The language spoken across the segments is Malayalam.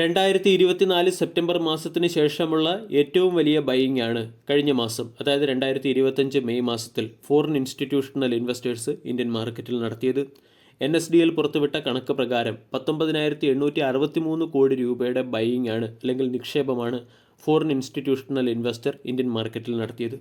രണ്ടായിരത്തി ഇരുപത്തിനാല് സെപ്റ്റംബർ മാസത്തിന് ശേഷമുള്ള ഏറ്റവും വലിയ ബൈയിങ് ആണ് കഴിഞ്ഞ മാസം അതായത് രണ്ടായിരത്തി ഇരുപത്തഞ്ച് മെയ് മാസത്തിൽ ഫോറിൻ ഇൻസ്റ്റിറ്റ്യൂഷണൽ ഇൻവെസ്റ്റേഴ്സ് ഇന്ത്യൻ മാർക്കറ്റിൽ നടത്തിയത്. എൻ എസ് ഡി എൽ പുറത്തുവിട്ട കണക്ക് പ്രകാരം പത്തൊമ്പതിനായിരത്തി എണ്ണൂറ്റി അറുപത്തി മൂന്ന് കോടി രൂപയുടെ ബൈയിങ് ആണ് അല്ലെങ്കിൽ നിക്ഷേപമാണ് ഫോറിൻ ഇൻസ്റ്റിറ്റ്യൂഷണൽ ഇൻവെസ്റ്റർ ഇന്ത്യൻ മാർക്കറ്റിൽ നടത്തിയത്.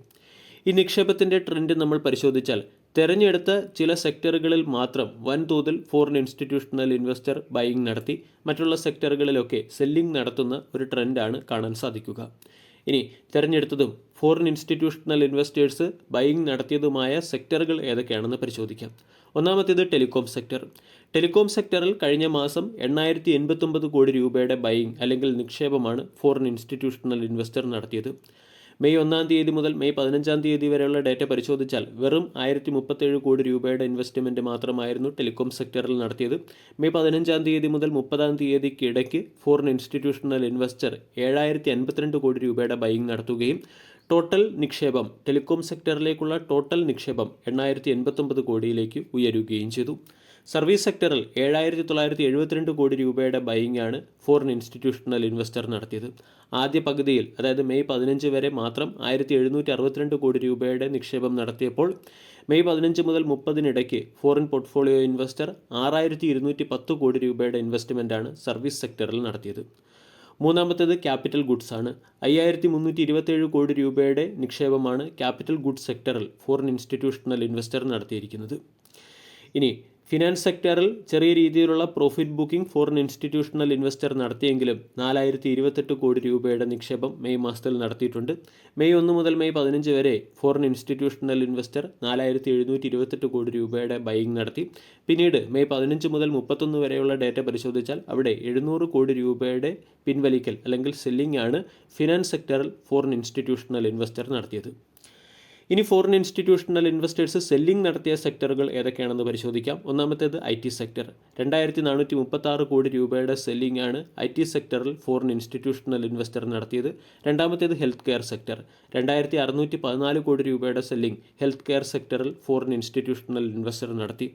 ഈ നിക്ഷേപത്തിന്റെ ട്രെൻഡ് നമ്മൾ പരിശോധിച്ചാൽ തെരഞ്ഞെടുത്ത ചില സെക്ടറുകളിൽ മാത്രം വൻതോതിൽ ഫോറിൻ ഇൻസ്റ്റിറ്റ്യൂഷണൽ ഇൻവെസ്റ്റർ ബൈയിങ് നടത്തി മറ്റുള്ള സെക്ടറുകളിലൊക്കെ സെല്ലിംഗ് നടത്തുന്ന ഒരു ട്രെൻഡാണ് കാണാൻ സാധിക്കുക. ഇനി തിരഞ്ഞെടുത്തതും ഫോറിൻ ഇൻസ്റ്റിറ്റ്യൂഷണൽ ഇൻവെസ്റ്റേഴ്സ് ബൈയിങ് നടത്തിയതുമായ സെക്ടറുകൾ ഏതൊക്കെയാണെന്ന് പരിശോധിക്കാം. ഒന്നാമത്തേത് ടെലികോം സെക്ടർ ടെലികോം സെക്ടറിൽ കഴിഞ്ഞ മാസം എണ്ണായിരത്തി എൺപത്തൊമ്പത് കോടി രൂപയുടെ ബൈയിങ് അല്ലെങ്കിൽ നിക്ഷേപമാണ് ഫോറിൻ ഇൻസ്റ്റിറ്റ്യൂഷണൽ ഇൻവെസ്റ്റർ നടത്തിയത്. മെയ് ഒന്നാം തീയതി മുതൽ മെയ് പതിനഞ്ചാം തീയതി വരെയുള്ള ഡേറ്റ പരിശോധിച്ചാൽ വെറും ആയിരത്തി മുപ്പത്തേഴ് കോടി രൂപയുടെ ഇൻവെസ്റ്റ്മെന്റ് മാത്രമായിരുന്നു ടെലികോം സെക്ടറിൽ നടത്തിയത്. മെയ് പതിനഞ്ചാം തീയതി മുതൽ മുപ്പതാം തീയതിക്കിടയ്ക്ക് ഫോറിൻ ഇൻസ്റ്റിറ്റ്യൂഷണൽ ഇൻവെസ്റ്റർ ഏഴായിരത്തി അൻപത്തിരണ്ട് കോടി രൂപയുടെ ബൈങ് നടത്തുകയും ടോട്ടൽ നിക്ഷേപം ടെലികോം സെക്ടറിലേക്കുള്ള ടോട്ടൽ നിക്ഷേപം എണ്ണായിരത്തി എൺപത്തൊമ്പത് കോടിയിലേക്ക് ഉയരുകയും ചെയ്തു. സർവീസ് സെക്ടറിൽ ഏഴായിരത്തി തൊള്ളായിരത്തി എഴുപത്തിരണ്ട് കോടി രൂപയുടെ ബൈങ്ങാണ് ഫോറിൻ ഇൻസ്റ്റിറ്റ്യൂഷണൽ ഇൻവെസ്റ്റർ നടത്തിയത്. ആദ്യ പകുതിയിൽ അതായത് മെയ് പതിനഞ്ച് വരെ മാത്രം ആയിരത്തി എഴുന്നൂറ്റി അറുപത്തിരണ്ട് കോടി രൂപയുടെ നിക്ഷേപം നടത്തിയപ്പോൾ മെയ് പതിനഞ്ച് മുതൽ മുപ്പതിനിടയ്ക്ക് ഫോറിൻ പോർട്ട്ഫോളിയോ ഇൻവെസ്റ്റർ ആറായിരത്തി ഇരുന്നൂറ്റി പത്ത് കോടി രൂപയുടെ ഇൻവെസ്റ്റ്മെന്റാണ് സർവീസ് സെക്ടറിൽ നടത്തിയത്. മൂന്നാമത്തേത് ക്യാപിറ്റൽ ഗുഡ്സ് ആണ്. അയ്യായിരത്തി മുന്നൂറ്റി ഇരുപത്തേഴ് കോടി രൂപയുടെ നിക്ഷേപമാണ് ക്യാപിറ്റൽ ഗുഡ്സ് സെക്ടറിൽ ഫോറിൻ ഇൻസ്റ്റിറ്റ്യൂഷണൽ ഇൻവെസ്റ്റർ നടത്തിയിരിക്കുന്നത്. ഇനി ഫിനാൻസ് സെക്ടറിൽ ചെറിയ രീതിയിലുള്ള profit booking foreign institutional investor നടത്തിയെങ്കിലും നാലായിരത്തി ഇരുപത്തെട്ട് കോടി രൂപയുടെ നിക്ഷേപം മെയ് മാസത്തിൽ നടത്തിയിട്ടുണ്ട്. മെയ് ഒന്ന് മുതൽ മെയ് പതിനഞ്ച് വരെ ഫോറിൻ ഇൻസ്റ്റിറ്റ്യൂഷണൽ ഇൻവെസ്റ്റർ നാലായിരത്തി എഴുന്നൂറ്റി ഇരുപത്തെട്ട് കോടി രൂപയുടെ ബൈയിങ് നടത്തി. പിന്നീട് മെയ് പതിനഞ്ച് മുതൽ മുപ്പത്തൊന്ന് വരെയുള്ള ഡേറ്റ പരിശോധിച്ചാൽ അവിടെ എഴുന്നൂറ് കോടി രൂപയുടെ പിൻവലിക്കൽ അല്ലെങ്കിൽ സെല്ലിംഗ് ആണ് ഫിനാൻസ് സെക്ടറിൽ ഫോറിൻ ഇൻസ്റ്റിറ്റ്യൂഷണൽ ഇൻവെസ്റ്റർ നടത്തിയത്. ഇനി ഫോറിൻ ഇൻസ്റ്റിറ്റ്യൂഷണൽ ഇൻവെസ്റ്റേഴ്സ് സെല്ലിംഗ് നടത്തിയ സെക്ടറുകൾ ഏതൊക്കെയാണെന്ന് പരിശോധിക്കാം. ഒന്നാമത്തേത് ഐ ടി സെക്ടർ രണ്ടായിരത്തി നാനൂറ്റി മുപ്പത്താറ് കോടി രൂപയുടെ സെല്ലിംഗ് ആണ് ഐ ടി സെക്ടറിൽ ഫോറിൻ ഇൻസ്റ്റിറ്റ്യൂഷണൽ ഇൻവെസ്റ്റർ നടത്തിയത്. രണ്ടാമത്തേത് ഹെൽത്ത് കെയർ സെക്ടർ രണ്ടായിരത്തി അറുന്നൂറ്റി പതിനാല് കോടി രൂപയുടെ സെല്ലിംഗ് ഹെൽത്ത് കെയർ സെക്ടറിൽ ഫോറിൻ ഇൻസ്റ്റിറ്റ്യൂഷണൽ ഇൻവെസ്റ്റർ നടത്തി.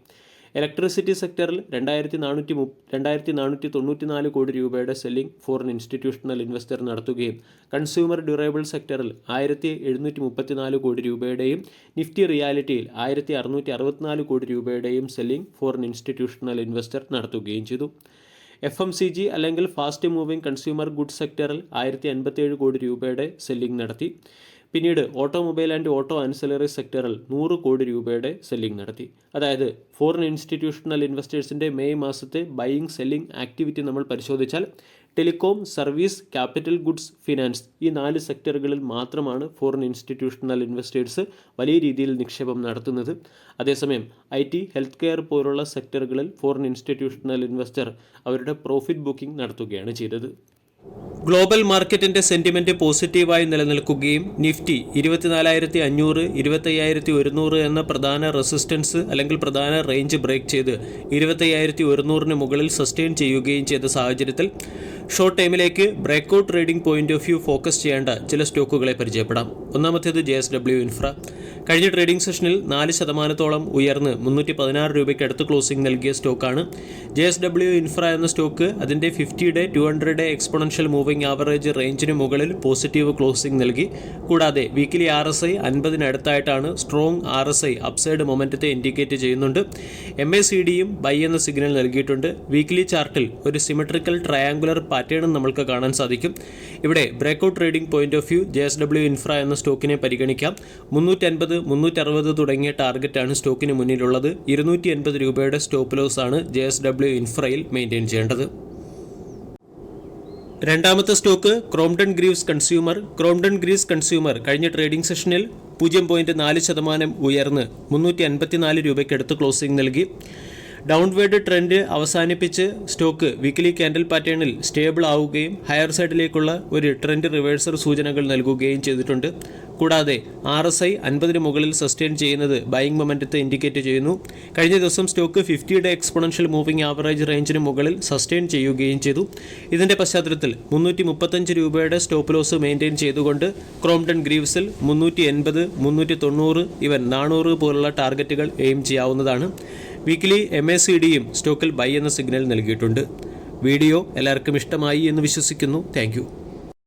ഇലക്ട്രിസിറ്റി സെക്ടറിൽ രണ്ടായിരത്തി നാനൂറ്റി മു രണ്ടായിരത്തി നാനൂറ്റി തൊണ്ണൂറ്റി നാല് കോടി രൂപയുടെ സെല്ലിംഗ് ഫോറിൻ ഇൻസ്റ്റിറ്റ്യൂഷണൽ ഇൻവെസ്റ്റർ നടത്തുകയും കൺസ്യൂമർ ഡ്യൂറബിൾ സെക്ടറിൽ ആയിരത്തി എഴുന്നൂറ്റി മുപ്പത്തിനാല് കോടി രൂപയുടെയും നിഫ്റ്റി റിയാലിറ്റിയിൽ ആയിരത്തി അറുന്നൂറ്റി അറുപത്തിനാല് കോടി രൂപയുടെയും സെല്ലിംഗ് ഫോറിൻ ഇൻസ്റ്റിറ്റ്യൂഷണൽ ഇൻവെസ്റ്റർ നടത്തുകയും ചെയ്തു. എഫ് എം സി ജി അല്ലെങ്കിൽ ഫാസ്റ്റ് മൂവിംഗ് കൺസ്യൂമർ ഗുഡ്സ് സെക്ടറിൽ ആയിരത്തി അൻപത്തേഴ് കോടി രൂപയുടെ സെല്ലിംഗ് നടത്തി. പിന്നീട് ഓട്ടോമൊബൈൽ ആൻഡ് ഓട്ടോ ആൻസലറി സെക്ടറിൽ നൂറ് കോടി രൂപയുടെ സെല്ലിംഗ് നടത്തി. അതായത് ഫോറിൻ ഇൻസ്റ്റിറ്റ്യൂഷണൽ ഇൻവെസ്റ്റേഴ്സിന്റെ മെയ് മാസത്തെ ബൈയിങ് സെല്ലിംഗ് ആക്ടിവിറ്റി നമ്മൾ പരിശോധിച്ചാൽ telecom service capital goods finance ഈ നാല് സെക്ടറുകളിൽ മാത്രമാണ് ഫോറിൻ ഇൻസ്റ്റിറ്റ്യൂഷണൽ ഇൻവെസ്റ്റേഴ്സ് വലിയ രീതിയിൽ നിക്ഷേപം നടത്തുന്നത്. അതേസമയം ഐ ടി ഹെൽത്ത് കെയർ പോലുള്ള സെക്ടറുകളിൽ ഫോറിൻ ഇൻസ്റ്റിറ്റ്യൂഷണൽ ഇൻവെസ്റ്റർ അവരുടെ പ്രോഫിറ്റ് ബുക്കിംഗ് നടത്തുകയാണ് ചെയ്തത്. ഗ്ലോബൽ മാർക്കറ്റിന്റെ സെന്റിമെന്റ് പോസിറ്റീവായി നിലനിൽക്കുകയും നിഫ്റ്റി ഇരുപത്തിനാലായിരത്തി അഞ്ഞൂറ് ഇരുപത്തയ്യായിരത്തി ഒരുന്നൂറ് എന്ന പ്രധാന റെസിസ്റ്റൻസ് അല്ലെങ്കിൽ പ്രധാന റേഞ്ച് ബ്രേക്ക് ചെയ്ത് ഇരുപത്തയ്യായിരത്തി ഒരുന്നൂറിന് മുകളിൽ സസ്റ്റെയിൻ ചെയ്യുകയും ചെയ്ത സാഹചര്യത്തിൽ ഷോർട്ട് ടൈമിലേക്ക് breakout trading point of view focus ചെയ്യേണ്ട ചില സ്റ്റോക്കുകളെ പരിചയപ്പെടാം. ഒന്നാമത്തേത് ജെ എസ് ഡബ്ല്യു ഇൻഫ്ര. കഴിഞ്ഞ ട്രേഡിംഗ് സെഷനിൽ നാല് ശതമാനത്തോളം ഉയർന്ന് മുന്നൂറ്റി പതിനാറ് രൂപയ്ക്ക് അടുത്ത് ക്ലോസിംഗ് നൽകിയ സ്റ്റോക്കാണ്. ജെ എസ് ഡബ്ല്യു ഇൻഫ്ര എന്ന സ്റ്റോക്ക് അതിന്റെ fifty day two hundred day exponential moving average റേഞ്ചിന് മുകളിൽ പോസിറ്റീവ് ക്ലോസിംഗ് നൽകി. കൂടാതെ weekly R S I അൻപതിനടുത്തായിട്ടാണ് strong R S I upside മൊമെന്റത്തെ indicate ചെയ്യുന്നുണ്ട്. എം എ സി ഡിയും ബൈ എന്ന സിഗ്നൽ നൽകിയിട്ടുണ്ട്. വീക്കിലി ചാർട്ടിൽ ഒരു സിമെട്രിക്കൽ ട്രയാങ്കുലർ പാറ്റേണും നമ്മൾക്ക് കാണാൻ സാധിക്കും. ഇവിടെ breakout trading point of view J S W infra എന്ന സ്റ്റോക്കിനെ പരിഗണിക്കാം. മുന്നൂറ്റൻപത് മുന്നൂറ്ററുപത് തുടങ്ങിയ ടാർഗറ്റാണ് സ്റ്റോക്കിന് മുന്നിലുള്ളത്. ഇരുന്നൂറ്റി എൺപത് രൂപയുടെ സ്റ്റോപ്പ് ലോസ് ആണ് ജെ എസ് ഡബ്ല്യു ഇൻഫ്രയിൽ മെയിന്റെയിൻ ചെയ്യേണ്ടത്. രണ്ടാമത്തെ stock Crompton Greaves consumer Crompton Greaves consumer കഴിഞ്ഞ ട്രേഡിംഗ് സെഷനിൽ പൂജ്യം പോയിന്റ് നാല് ശതമാനം ഉയർന്ന് മുന്നൂറ്റി അൻപത്തിനാല് രൂപയ്ക്കടുത്ത് ക്ലോസിംഗ് നൽകി. ഡൗൺവേർഡ് ട്രെൻഡ് അവസാനിപ്പിച്ച് സ്റ്റോക്ക് വീക്ക്ലി കാൻഡിൽ പാറ്റേണിൽ സ്റ്റേബിൾ ആവുകയും ഹയർ സൈഡിലേക്കുള്ള ഒരു ട്രെൻഡ് റിവേഴ്സർ സൂചനകൾ നൽകുകയും ചെയ്തിട്ടുണ്ട്. കൂടാതെ ആർ എസ് ഐ അൻപതിന് മുകളിൽ സസ്റ്റെയിൻ ചെയ്യുന്നത് ബൈയിങ് മൊമെന്റത്തെ ഇൻഡിക്കേറ്റ് ചെയ്യുന്നു. കഴിഞ്ഞ ദിവസം സ്റ്റോക്ക് ഫിഫ്റ്റിയുടെ എക്സ്പൊണൻഷ്യൽ മൂവിംഗ് ആവറേജ് റേഞ്ചിന് മുകളിൽ സസ്റ്റെയിൻ ചെയ്യുകയും ചെയ്തു. ഇതിന്റെ പശ്ചാത്തലത്തിൽ മുന്നൂറ്റി മുപ്പത്തഞ്ച് രൂപയുടെ സ്റ്റോപ്പ് ലോസ് മെയിന്റെയിൻ ചെയ്തുകൊണ്ട് ക്രോംഡൺ ഗ്രീവ്സിൽ മുന്നൂറ്റി എൺപത് മുന്നൂറ്റി തൊണ്ണൂറ് ഇവൻ നാനൂറ് പോലുള്ള ടാർഗറ്റുകൾ എയിം ചെയ്യാവുന്നതാണ്. വീക്കിലി എം എ സി ഡിയും സ്റ്റോക്കിൽ ബൈ എന്ന സിഗ്നൽ നൽകിയിട്ടുണ്ട്. വീഡിയോ എല്ലാവർക്കും ഇഷ്ടമായി എന്ന് വിശ്വസിക്കുന്നു. താങ്ക്